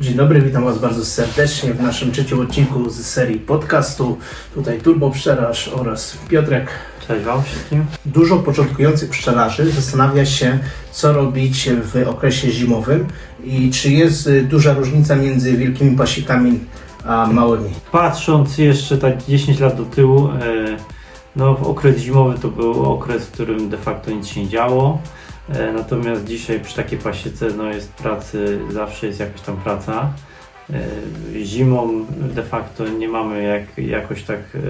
Dzień dobry, witam Was bardzo serdecznie w naszym trzecim odcinku z serii podcastu. Tutaj Turbo Pszczelarz oraz Piotrek. Cześć Wam wszystkim. Dużo początkujących pszczelarzy zastanawia się, co robić w okresie zimowym i czy jest y, duża różnica między wielkimi pasikami a małymi. Patrząc jeszcze tak 10 lat do tyłu, e, no w okres zimowy to był okres, w którym de facto nic się nie działo. E, Natomiast dzisiaj przy takiej pasiece no jest pracy, zawsze jest jakaś tam praca. E, Zimą de facto nie mamy jak, jakoś tak e,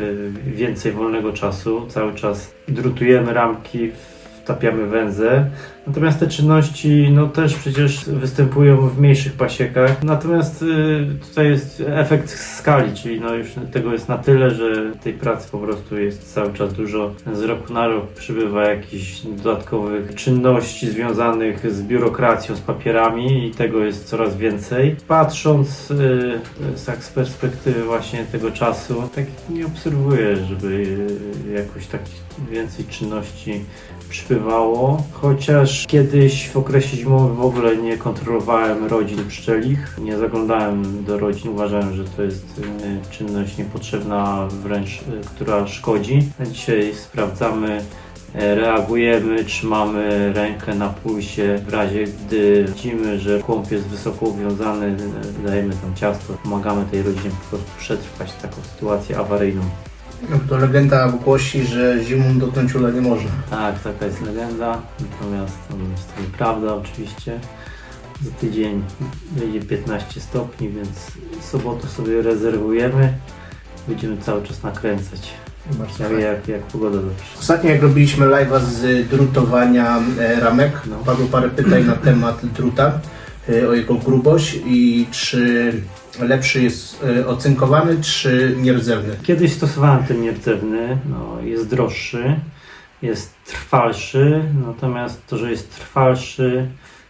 więcej wolnego czasu. Cały czas drutujemy ramki, wtapiamy węzę. Natomiast te czynności no też przecież występują w mniejszych pasiekach. Natomiast y, tutaj jest efekt skali, czyli no już tego jest na tyle, że tej pracy po prostu jest cały czas dużo. Z roku na rok przybywa jakichś dodatkowych czynności związanych z biurokracją, z papierami i tego jest coraz więcej. Patrząc y, tak z perspektywy właśnie tego czasu, tak nie obserwuję, żeby y, jakoś tak więcej czynności przybywało, chociaż kiedyś w okresie zimowym w ogóle nie kontrolowałem rodzin pszczelich, nie zaglądałem do rodzin, uważałem, że to jest y, czynność niepotrzebna, wręcz y, która szkodzi. Dzisiaj sprawdzamy, e, reagujemy, trzymamy rękę na pulsie w razie gdy widzimy, że kłąb jest wysoko uwiązany, dajemy tam ciasto, pomagamy tej rodzinie po prostu przetrwać taką sytuację awaryjną. No, to legenda głosi, że zimą dotknąć ula nie można. Tak, taka jest legenda, natomiast to jest to nieprawda oczywiście. Za tydzień będzie 15 stopni, więc sobotę sobie rezerwujemy. Będziemy cały czas nakręcać, Bardzo jak, jak, jak pogoda dopisze. Ostatnio jak robiliśmy live'a z drutowania e, ramek, No. padło parę pytań na temat druta, o jego grubość i czy lepszy jest e, ocynkowany, czy nierdzewny. Kiedyś stosowałem ten nierdzewny, no, jest droższy, jest trwalszy, natomiast to, że jest trwalszy,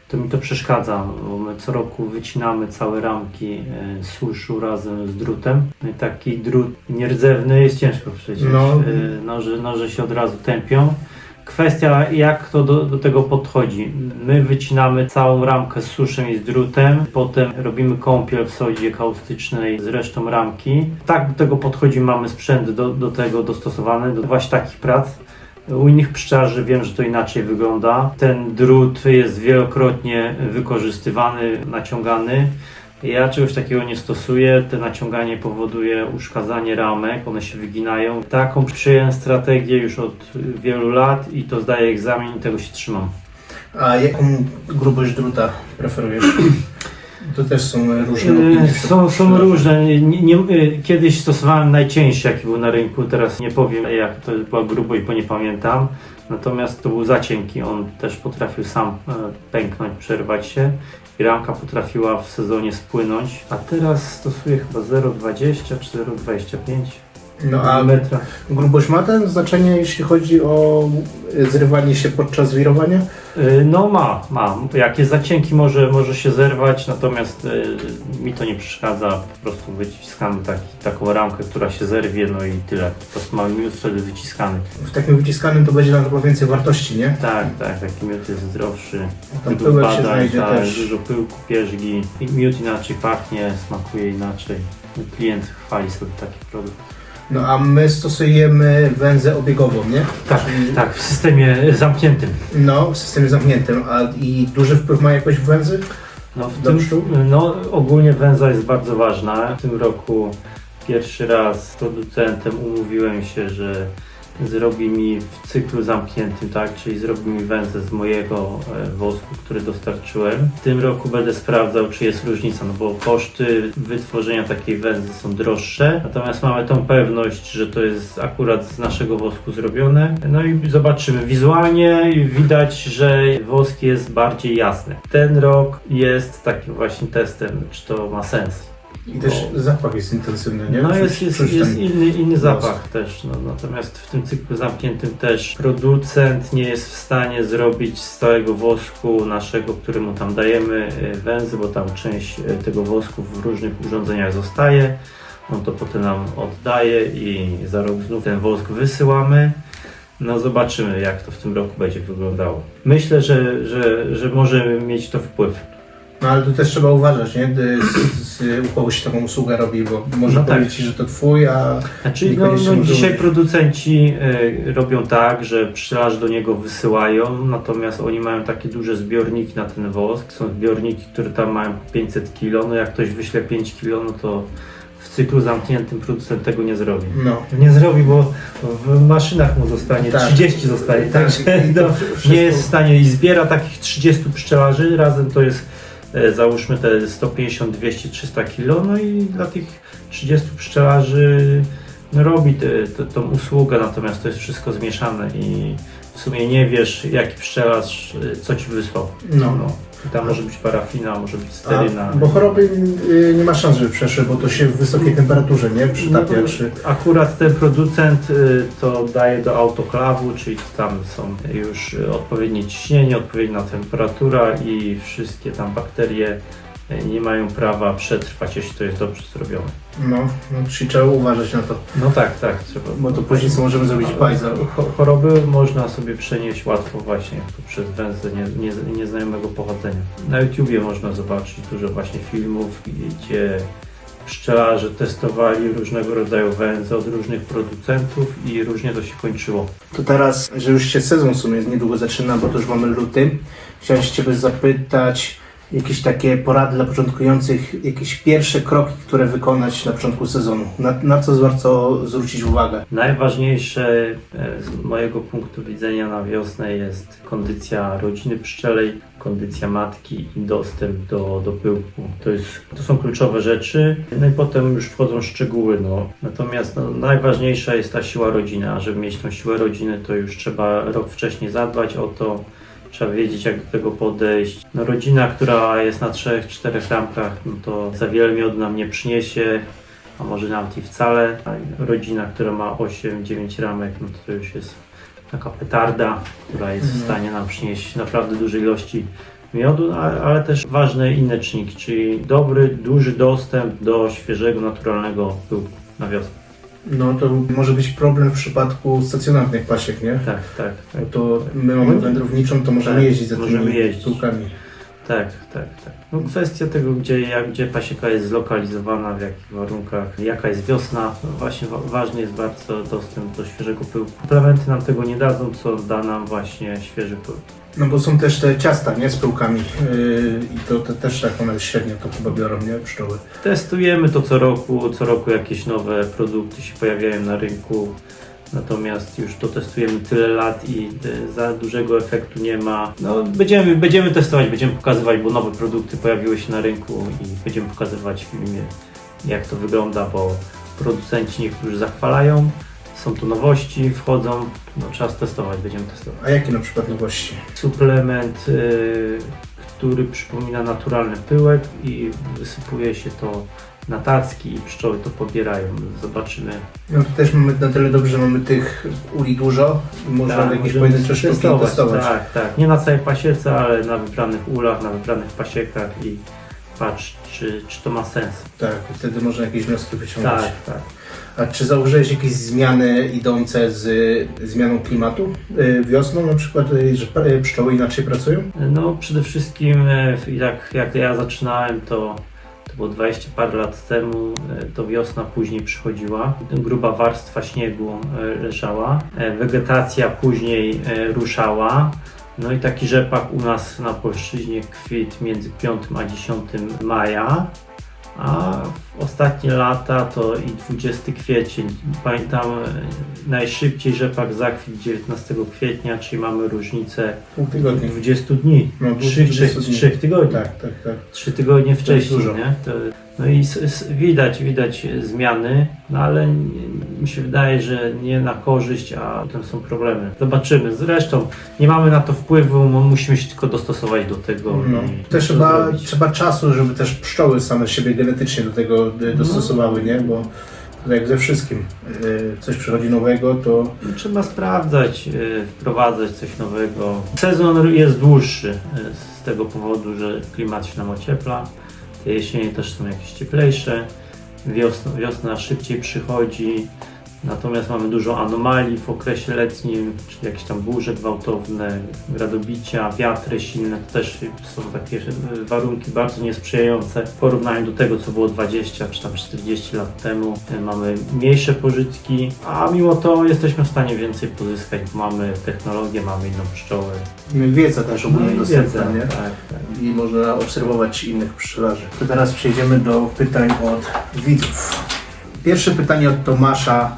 to mi to przeszkadza, bo my co roku wycinamy całe ramki e, suszu razem z drutem. No i taki drut nierdzewny jest ciężko przecież, No. noże, noże się od razu tępią. Kwestia, jak to do, do tego podchodzi. My wycinamy całą ramkę z suszem i z drutem, potem robimy kąpiel w sodzie kaustycznej z resztą ramki. Tak do tego podchodzi, mamy sprzęt do, do tego dostosowany, do właśnie takich prac. U innych pszczelarzy wiem, że to inaczej wygląda. Ten drut jest wielokrotnie wykorzystywany, naciągany. Ja czegoś takiego nie stosuję. Te naciąganie powoduje uszkadzanie ramek, one się wyginają. Taką przyjąłem strategię już od wielu lat i to zdaję egzamin i tego się trzymam. A jaką grubość druta preferujesz? To też są różne Yy, opinie. Są, są różne. Nie, nie, yy, kiedyś stosowałem najcieńszy, jaki był na rynku. Teraz nie powiem, jak to była grubo i bo nie pamiętam. Natomiast to był za cienki. On też potrafił sam e, pęknąć, przerwać się. I ramka potrafiła w sezonie spłynąć. A teraz stosuję chyba 0,20 czy 0,25 No a metra. grubość ma ten znaczenie, jeśli chodzi o zrywanie się podczas wirowania? Yy, No ma, ma. Jak jest za cienki może, może się zerwać, natomiast yy, mi to nie przeszkadza. Po prostu wyciskamy taki, taką ramkę, która się zerwie, no i tyle. Po prostu mamy miód wtedy wyciskany. W takim wyciskanym to będzie nam chyba więcej wartości, nie? Tak, tak, taki miód jest zdrowszy. Tam pyłek się badań, znajdzie tak, też. dużo pyłku, pierzgi. Miód inaczej pachnie, smakuje inaczej. Klient chwali sobie taki produkt. No a my stosujemy węzę obiegową, nie? Tak, Czyli- tak, w systemie zamkniętym. No, w systemie zamkniętym. A i duży wpływ ma jakoś węzy? No, w Do tym, pszczół? no ogólnie węza jest bardzo ważna. W tym roku pierwszy raz z producentem umówiłem się, że zrobi mi w cyklu zamkniętym, tak, czyli zrobi mi węzę z mojego e, wosku, który dostarczyłem. W tym roku będę sprawdzał, czy jest różnica, no bo koszty wytworzenia takiej węzy są droższe, natomiast mamy tą pewność, że to jest akurat z naszego wosku zrobione. No i zobaczymy. Wizualnie widać, że wosk jest bardziej jasny. Ten rok jest takim właśnie testem, czy to ma sens. I też zapach jest intensywny, nie? No jest, jest, jest ten- inny, inny zapach też, no, natomiast w tym cyklu zamkniętym też producent nie jest w stanie zrobić z całego wosku naszego, który mu tam dajemy e, węzy, bo tam część e, tego wosku w różnych urządzeniach zostaje, on to potem nam oddaje i za rok znów ten wosk wysyłamy. No zobaczymy jak to w tym roku będzie wyglądało. Myślę, że, że, że może mieć to wpływ. No ale tu też trzeba uważać, nie? Gdy z, z, u kogoś taką usługę robi, bo może No tak. powiedzieć że to twój, a Znaczy, no, no, dzisiaj producenci y, robią tak, że pszczelarze do niego wysyłają, natomiast oni mają takie duże zbiorniki na ten wosk. Są zbiorniki, które tam mają 500 kg. No jak ktoś wyśle 5 kg, no to w cyklu zamkniętym producent tego nie zrobi. no. Nie zrobi, bo w maszynach mu zostanie, Tak. 30 zostanie, także i to no, nie jest w stanie i zbiera takich 30 pszczelarzy, razem to jest załóżmy te 150, 200, 300 kg, no i dla tych 30 pszczelarzy no, robi te, te, tą usługę, natomiast to jest wszystko zmieszane i w sumie nie wiesz jaki pszczelarz e, co ci wysłał. No. I tam może być parafina, może być A, steryna. bo choroby y, nie ma szans, żeby przeszły, bo to się w wysokiej temperaturze, nie? No Przytapia, to czy... Akurat ten producent y, to daje do autoklawu, czyli tam są już y, odpowiednie ciśnienie, odpowiednia temperatura i wszystkie tam bakterie y, nie mają prawa przetrwać, jeśli to jest dobrze zrobione. No, no, czyli trzeba uważać na to, No tak, tak, trzeba. bo to później sobie możemy zrobić. Cho- Choroby można sobie przenieść łatwo właśnie poprzez węzle nie, nie, nieznajomego pochodzenia. Na YouTubie można zobaczyć dużo właśnie filmów, gdzie pszczelarze testowali różnego rodzaju węże od różnych producentów i różnie to się kończyło. To teraz, że już się sezon w sumie niedługo zaczyna, bo to już mamy luty, chciałem się Ciebie zapytać, jakieś takie porady dla początkujących, jakieś pierwsze kroki, które wykonać na początku sezonu. Na, na co warto zwrócić uwagę? Najważniejsze e, z mojego punktu widzenia na wiosnę jest kondycja rodziny pszczelej, kondycja matki i dostęp do, do pyłku. To, jest, to są kluczowe rzeczy. No i potem już wchodzą szczegóły. No. Natomiast no, najważniejsza jest ta siła rodziny, a żeby mieć tą siłę rodziny, to już trzeba rok wcześniej zadbać o to. Trzeba wiedzieć, jak do tego podejść. No, rodzina, która jest na trzech, czterech ramkach, no to za wiele miodu nam nie przyniesie a może nawet i wcale. A Rodzina, która ma 8-9 ramek, no to, już jest taka petarda, która jest w Mhm. stanie nam przynieść naprawdę duże ilości miodu, a- ale też ważne inne czynniki, czyli dobry, duży dostęp do świeżego, naturalnego pyłku na wiosnę. No to może być problem w przypadku stacjonarnych pasiek, nie? Tak, tak, tak. No to my mamy wędrowniczą, to możemy Tak, jeździć za możemy tymi jeździć. piłkami. Tak, tak, tak. No, kwestia tego, gdzie, jak, gdzie pasieka jest zlokalizowana, w jakich warunkach, jaka jest wiosna. No właśnie wa- ważny jest bardzo dostęp do świeżego pyłku. Implementy nam tego nie dadzą, co da nam właśnie świeży pyłk. No bo są też te ciasta, nie? Z pyłkami. Yy, I to, to też tak one średnio to chyba biorą, nie? Pszczoły. Testujemy to co roku, co roku jakieś nowe produkty się pojawiają na rynku. Natomiast już to testujemy tyle lat i e, za dużego efektu nie ma. No, będziemy, będziemy testować, będziemy pokazywać, bo nowe produkty pojawiły się na rynku i będziemy pokazywać w filmie, jak to wygląda, bo producenci niektórzy zachwalają, są tu nowości, wchodzą, no, trzeba testować, będziemy testować. A jakie na przykład nowości? Suplement, y, który przypomina naturalny pyłek i wysypuje się to na tacki i pszczoły to pobierają. Zobaczymy. No to też mamy na tyle dobrze, że mamy tych uli dużo i można Tak, jakieś pojedyncze sztuki testować. Tak, tak. Nie na całej pasiece, ale na wybranych ulach, na wybranych pasiekach i patrz, czy, czy to ma sens. Tak, i wtedy można jakieś wnioski wyciągnąć. Tak, tak. A czy zauważyłeś jakieś zmiany idące z zmianą klimatu? Y, wiosną na przykład, y, że y, pszczoły inaczej pracują? No przede wszystkim jak, jak ja zaczynałem to, było 20 parę lat temu, e, to wiosna później przychodziła, gruba warstwa śniegu e, leżała, e, wegetacja później ruszała, no i taki rzepak u nas na płaszczyźnie kwit między 5 a 10 maja, a w ostatnie lata to i 20 kwiecień. Pamiętam e, najszybciej rzepak zakwit 19 kwietnia, czyli mamy różnicę Pół tygodnia. 20 dni. No, 3, 20 dni. 3 tygodni. Tak, tak, tak. 3 tygodnie wcześniej, dużo. nie? To, no i s, s, widać, widać zmiany, no ale nie- mi się wydaje, że nie na korzyść, a potem są problemy. Zobaczymy. Zresztą nie mamy na to wpływu, musimy się tylko dostosować do tego. No. i Też trzeba, zrobić. trzeba czasu, żeby też pszczoły same siebie genetycznie do tego y, dostosowały, nie? Bo jak ze wszystkim. y, Coś przychodzi nowego, to Trzeba sprawdzać, y, wprowadzać coś nowego. Sezon jest dłuższy z tego powodu, że klimat się nam ociepla. Te jesienie też są jakieś cieplejsze. Wiosna, wiosna szybciej przychodzi. Natomiast mamy dużo anomalii w okresie letnim, czyli jakieś tam burze gwałtowne, gradobicia, wiatry silne. To też są takie e, warunki bardzo niesprzyjające w porównaniu do tego, co było 20 czy tam 40 lat temu. E, Mamy mniejsze pożytki, a mimo to jesteśmy w stanie więcej pozyskać. Mamy technologię, mamy inną pszczoły. Wiedza też ogólnie i dostępna, nie? Tak, tak. I można obserwować innych pszczelarzy. To teraz przejdziemy do pytań od widzów. Pierwsze pytanie od Tomasza.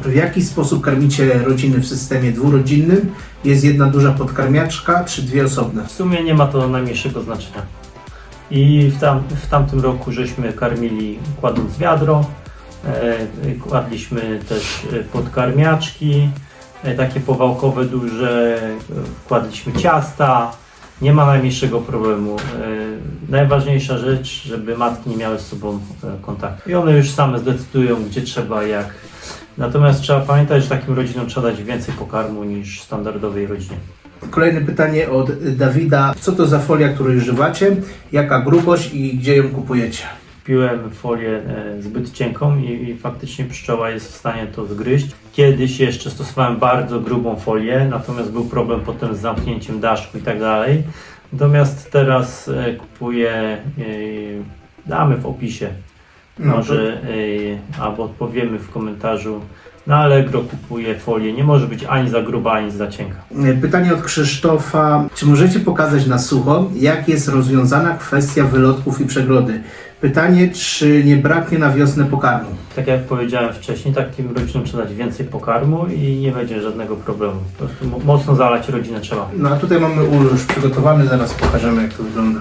W jaki sposób karmicie rodziny w systemie dwurodzinnym? Jest jedna duża podkarmiaczka, czy dwie osobne? W sumie nie ma to najmniejszego znaczenia. I w, tam, w tamtym roku żeśmy karmili kładąc wiadro, e, kładliśmy też e, podkarmiaczki, e, takie powałkowe duże, e, kładliśmy ciasta. Nie ma najmniejszego problemu. E, najważniejsza rzecz, żeby matki nie miały z sobą e, kontaktu. I one już same zdecydują, gdzie trzeba, jak. Natomiast trzeba pamiętać, że takim rodzinom trzeba dać więcej pokarmu niż standardowej rodzinie. Kolejne pytanie od Dawida. Co to za folia, którą używacie? Jaka grubość i gdzie ją kupujecie? Piłem folię e, zbyt cienką i, i faktycznie pszczoła jest w stanie to zgryźć. Kiedyś jeszcze stosowałem bardzo grubą folię, natomiast był problem potem z zamknięciem daszku i tak dalej. Natomiast teraz e, kupuję, e, damy w opisie, No, może albo odpowiemy w komentarzu. Na Allegro kupuję folię, nie może być ani za gruba, ani za cienka. pytanie od Krzysztofa. Czy możecie pokazać na sucho, jak jest rozwiązana kwestia wylotków i przegrody? Pytanie, czy nie braknie na wiosnę pokarmu? Tak jak powiedziałem wcześniej, takim rodzinom trzeba dać więcej pokarmu i nie będzie żadnego problemu. Po prostu mo- mocno zalać rodzinę trzeba. No a tutaj mamy ul już przygotowany, zaraz pokażemy jak to wygląda.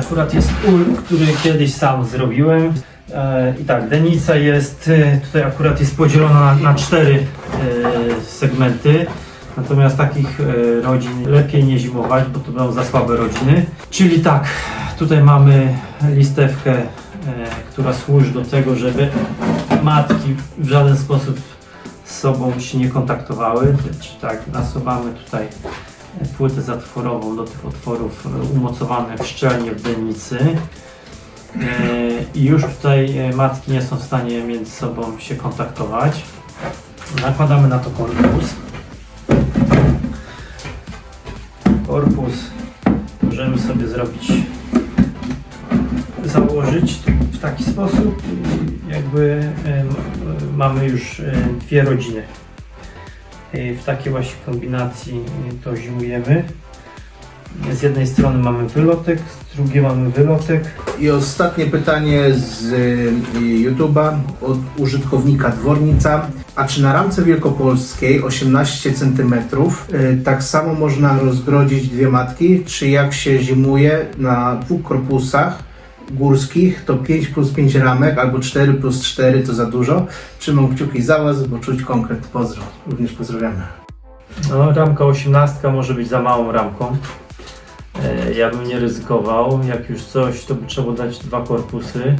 Akurat jest ul, który kiedyś sam zrobiłem. E, I tak, denica jest, e, tutaj akurat jest podzielona na, na cztery e, segmenty. Natomiast takich e, rodzin lepiej nie zimować, bo to będą za słabe rodziny. Czyli tak, tutaj mamy listewkę, e, która służy do tego, żeby matki w żaden sposób z sobą się nie kontaktowały. Tak, nasuwamy tutaj płytę zatworową do tych otworów e, umocowanych szczelnie w denicy. E, I już tutaj matki nie są w stanie między sobą się kontaktować. Nakładamy na to korpus. Korpus możemy sobie zrobić, założyć w taki sposób, jakby e, mamy już e, dwie rodziny. E, W takiej właśnie kombinacji e, to zimujemy. Z jednej strony mamy wylotek, z drugiej mamy wylotek. I ostatnie pytanie z y, YouTube'a od użytkownika Dwornica. A czy na ramce wielkopolskiej 18 cm tak samo można rozgrodzić dwie matki? Czy jak się zimuje na dwóch korpusach górskich, to 5 plus 5 ramek albo 4 plus 4 to za dużo? Trzymam kciuki za Was, bo czuć konkret. Pozdro. Również pozdrawiamy. No, ramka 18 może być za małą ramką. E, Ja bym nie ryzykował. Jak już coś, to by trzeba dać dwa korpusy.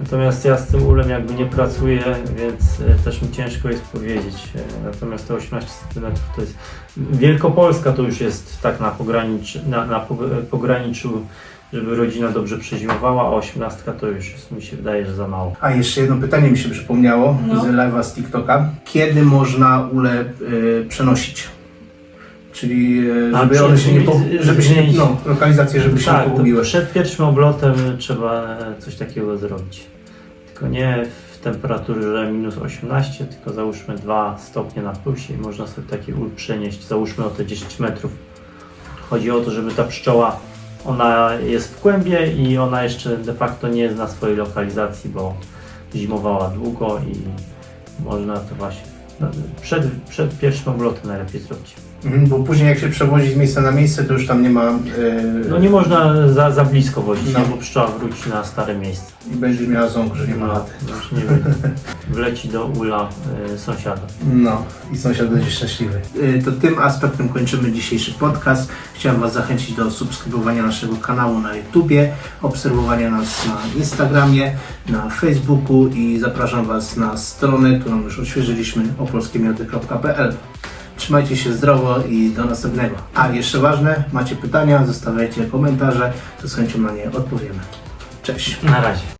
Natomiast ja z tym ulem jakby nie pracuję, więc e, też mi ciężko jest powiedzieć. E, Natomiast te 18 cm to jest. Wielkopolska to już jest tak na, na, na pog- pograniczu, żeby rodzina dobrze przezimowała, a 18 to już jest, mi się wydaje, że za mało. A jeszcze jedno pytanie mi się przypomniało No. z live'a z TikToka. Kiedy można ule y, przenosić? Czyli y, A, żeby one się nie, po, żeby się nie, zmienić- no, lokalizacje, żeby się tak, nie to pogubiły. przed pierwszym oblotem trzeba coś takiego zrobić. Tylko nie w temperaturze minus 18, tylko załóżmy 2 stopnie na plusie i można sobie taki ul przenieść, załóżmy o te 10 metrów. Chodzi o to, żeby ta pszczoła, ona jest w kłębie i ona jeszcze de facto nie zna swojej lokalizacji, bo zimowała długo i można to właśnie przed, przed pierwszym oblotem najlepiej zrobić. Mhm, bo później jak się przewozi z miejsca na miejsce, to już tam nie ma... Y, No nie można za, za blisko wozić, No. bo pszczoła wróci na stare miejsce. I będziesz miała ząg, że nie ma No, laty. już nie wiem. Wleci do ula y, sąsiada. No i sąsiad będzie szczęśliwy. Y, To tym aspektem kończymy dzisiejszy podcast. Chciałem Was zachęcić do subskrybowania naszego kanału na YouTubie, obserwowania nas na Instagramie, na Facebooku i zapraszam Was na stronę, którą już odświeżyliśmy opolskiemiody.pl. Trzymajcie się zdrowo i do następnego. A jeszcze ważne, macie pytania, zostawiajcie komentarze, to z chęcią na nie odpowiemy. Cześć. Na razie.